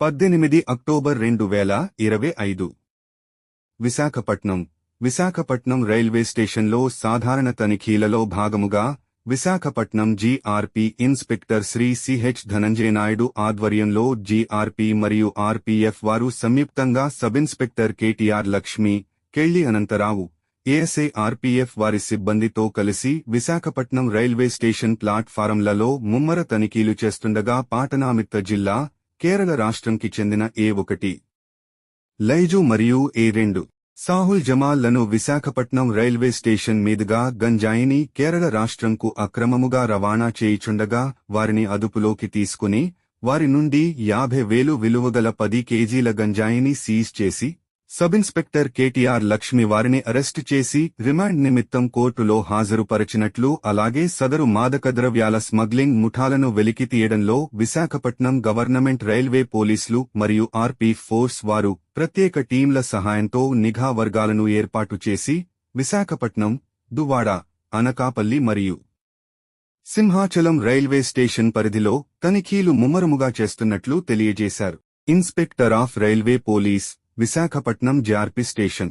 పద్దెనిమిది అక్టోబర్ రెండు వేల ఇరవై ఐదు. విశాఖపట్నం. విశాఖపట్నం రైల్వే స్టేషన్లో సాధారణ తనిఖీలలో భాగముగా Visakhapatnam GRP inspector Shri CH Dhananjaya Naidu ఆధ్వర్యంలో జీఆర్పీ మరియు ఆర్పీఎఫ్ వారు సంయుక్తంగా సబ్ ఇన్స్పెక్టర్ కేటీఆర్ లక్ష్మి కెళ్ళి అనంతరావు ఏఎస్ఏ ఆర్పీఎఫ్ వారి సిబ్బందితో కలిసి విశాఖపట్నం రైల్వే స్టేషన్ ప్లాట్ఫారంలలో ముమ్మర తనిఖీలు చేస్తుండగా పాటనామిత్త జిల్లా కేరళ రాష్ట్రంకి చెందిన ఏ ఒకటి. లైజు మరియు ఏ రెండు. సాహుల్ జమాల్లను విశాఖపట్నం రైల్వే స్టేషన్ మీదుగా గంజాయిని కేరళ రాష్ట్రంకు అక్రమముగా రవాణా చేయుచుండగా వారిని అదుపులోకి తీసుకుని వారి నుండి యాభై వేలు విలువగల పది కేజీల గంజాయిని సీజ్ చేసి సబ్ ఇన్స్పెక్టర్ కేటీఆర్ లక్ష్మి వారిని అరెస్టు చేసి రిమాండ్ నిమిత్తం కోర్టులో హాజరుపరచినట్లు అలాగే సదరు మాదక ద్రవ్యాల స్మగ్లింగ్ ముఠాలను వెలికి తీయడంలో విశాఖపట్నం గవర్నమెంట్ రైల్వే పోలీసులు మరియు ఆర్పీ ఫోర్స్ వారు ప్రత్యేక టీంల సహాయంతో నిఘా వర్గాలను ఏర్పాటు చేసి విశాఖపట్నం దువాడ అనకాపల్లి మరియు సింహాచలం రైల్వే స్టేషన్ పరిధిలో తనిఖీలు ముమ్మరముగా చేస్తున్నట్లు తెలియజేశారు. Inspector of railway police Visakhapatnam GRP station